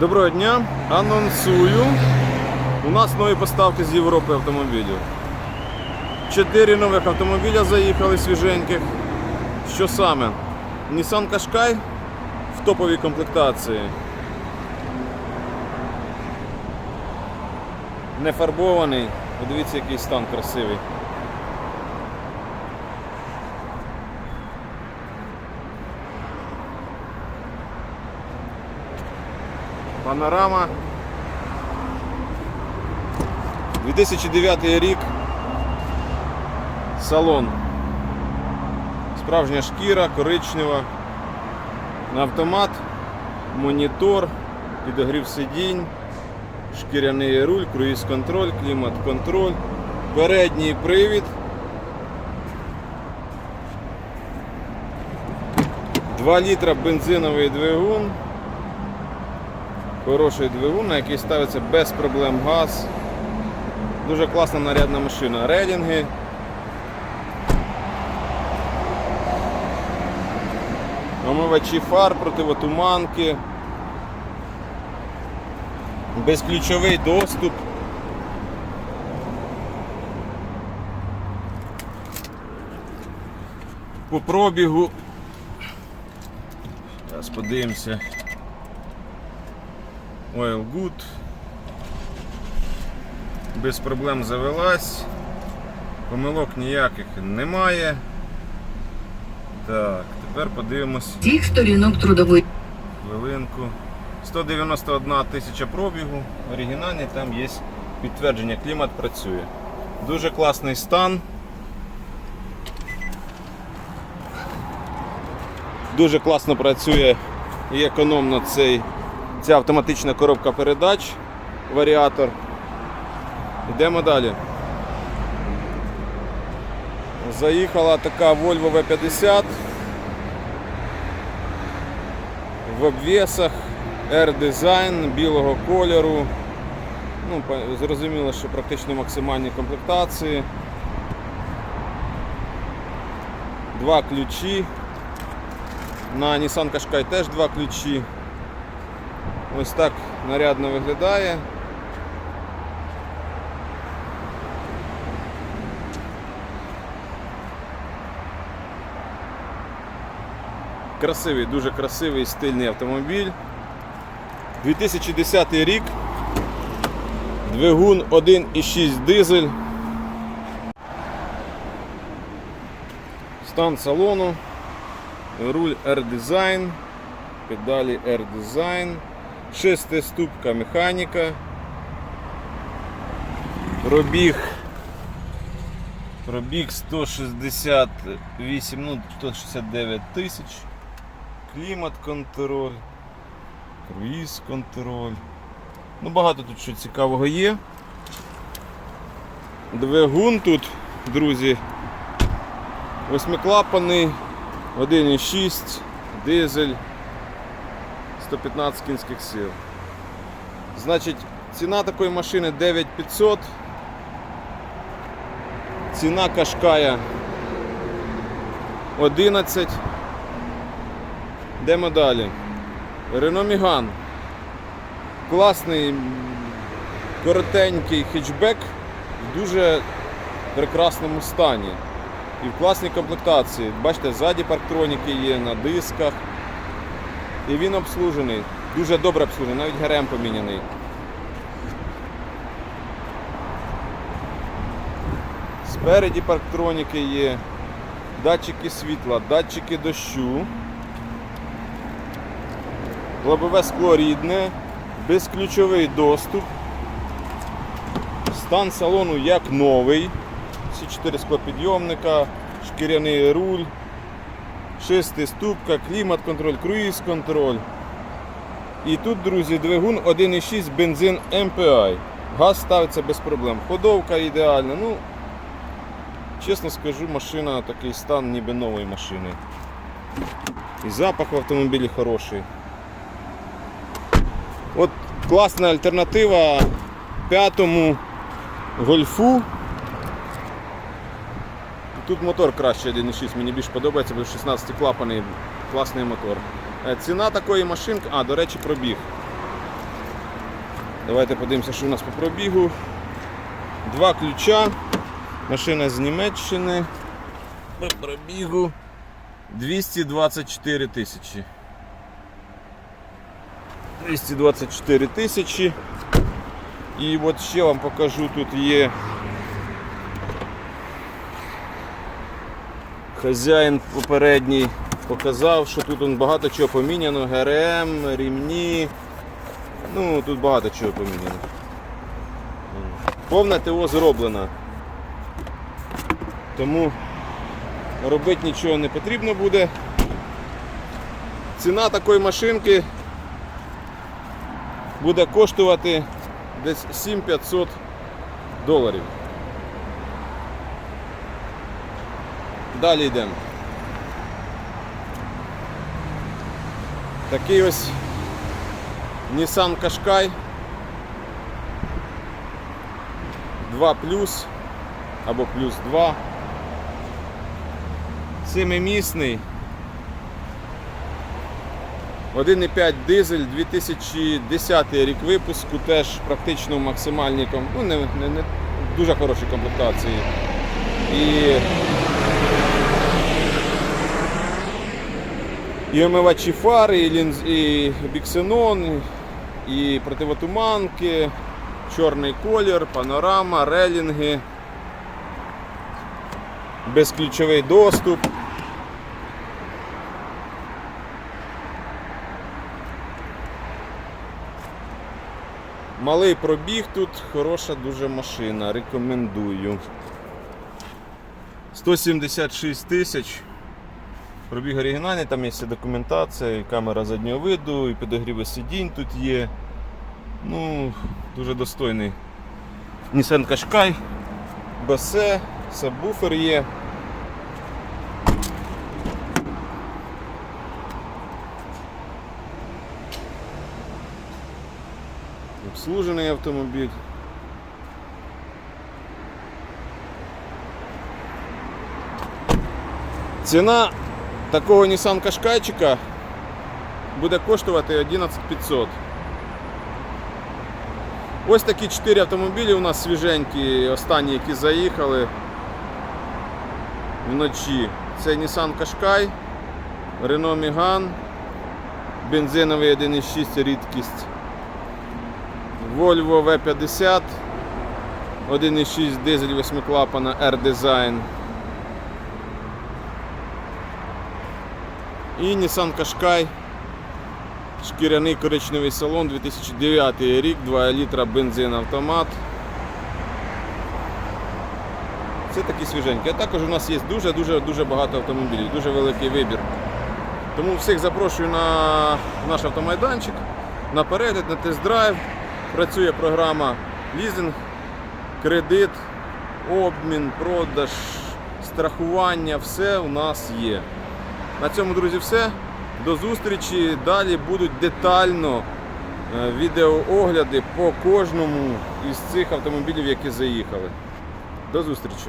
Доброго дня. Анонсую. У нас нові поставки з Європи автомобілів. Чотири нових автомобіля заїхали свіженьких. Що саме? Nissan Qashqai в топовій комплектації. Не фарбований. Подивіться, який стан красивий. Панорама. 2009 рік. Салон. Справжня шкіра, коричнева. На автомат, монітор, підогрів сидінь, шкіряний руль, круїз-контроль, клімат-контроль, передній привід. Два літра бензиновий двигун. Хороший двигун, на який ставиться без проблем газ. Дуже класна нарядна машина. Рейдинги. Омивачі фар, противотуманки. Безключовий доступ. По пробігу. Зараз подивимося. Oil Good. Без проблем завелась. Помилок ніяких немає. Так, тепер подивимось всіх сторінок трудової хвилинку. 191 тисяча пробігу. Оригінальний, там є підтвердження, клімат працює. Дуже класний стан. Дуже класно працює і економно цей, ця автоматична коробка передач, варіатор. Йдемо далі. Заїхала така Volvo V50 в обвісах, R-Design білого кольору. Ну, зрозуміло, що практично максимальні комплектації. Два ключі. На Nissan Qashqai теж два ключі. Ось так нарядно виглядає. Красивий, дуже красивий стильний автомобіль. 2010 рік. Двигун 1,6 дизель. Стан салону. Руль R-Design. Педалі R-Design. Шестиступка механіка. Пробіг. Пробіг 168, ну 169 тисяч. Клімат контроль. Круїз контроль. Ну, багато тут що цікавого є. Двигун тут, друзі, восьмиклапаний, 1,6, дизель, 115 кінських сил. Значить, ціна такої машини 9500. Ціна Кашкая 11. Йдемо далі. Renault Megane. Класний коротенький хетчбек в дуже прекрасному стані. І в класній комплектації. Бачите, ззаді парктроніки є на дисках. І він обслужений. Дуже добре обслужений, навіть ГРМ поміняний. Спереді парктроніки є, датчики світла, датчики дощу. Лобове скло рідне, безключовий доступ. Стан салону як новий. Всі чотири склопідйомника, шкіряний руль, шестиступка, клімат-контроль, круїз-контроль. І тут, друзі, двигун 1,6 бензин MPI. Газ ставиться без проблем. Ходовка ідеальна. Ну, чесно скажу, машина такий стан ніби нової машини. І запах в автомобілі хороший. От класна альтернатива п'ятому гольфу. Тут мотор краще 1.6, мені більш подобається, бо 16 клапаний класний мотор. Е, Ціна такої машинки, а, до речі, пробіг. Давайте подивимося, що у нас по пробігу. Два ключа. Машина з Німеччини. По пробігу 224 тисячі. 224 тисячі. І от ще вам покажу, тут є хазяїн попередній показав, що тут он багато чого поміняно, ГРМ, рівні. Ну, тут багато чого поміняно. Повне ТО зроблено. Тому робити нічого не потрібно буде. Ціна такої машинки буде коштувати десь 7500 доларів. Далі йдемо. Такий ось Nissan Qashqai 2 плюс або плюс 2. Семимісний. 1,5 дизель 2010 рік випуску, теж практично в максимальній ну, не, не, не дуже хорошій комплектації. І, і омивачі фари, і, лінз, і біксенон, і противотуманки, чорний колір, панорама, релінги, безключовий доступ. Малий пробіг тут, хороша дуже машина, рекомендую. 176 тисяч. Пробіг оригінальний, там є вся документація, і камера заднього виду, і підогріви сидінь тут є. Ну, дуже достойний. Nissan Qashqai, басе, сабвуфер є. Обслужений автомобіль. Ціна такого Nissan Qashqaiчика буде коштувати 11500. Ось такі 4 автомобілі у нас свіженькі, останні, які заїхали вночі. Це Nissan Qashqai, Renault Megane, бензиновий 1.6 рідкість. Volvo V50, 1.6 дизель 8 клапана R-Design. І Nissan Qashqai, шкіряний коричневий салон, 2009 рік, 2 літра бензин автомат. Це такі свіженькі. А також у нас є дуже-дуже дуже багато автомобілів, дуже великий вибір. Тому всіх запрошую на наш автомайданчик, на перегляд, на тест-драйв. Працює програма лізинг, кредит, обмін, продаж, страхування, все у нас є. На цьому, друзі, все. До зустрічі. Далі будуть детально е, відеоогляди по кожному із цих автомобілів, які заїхали. До зустрічі!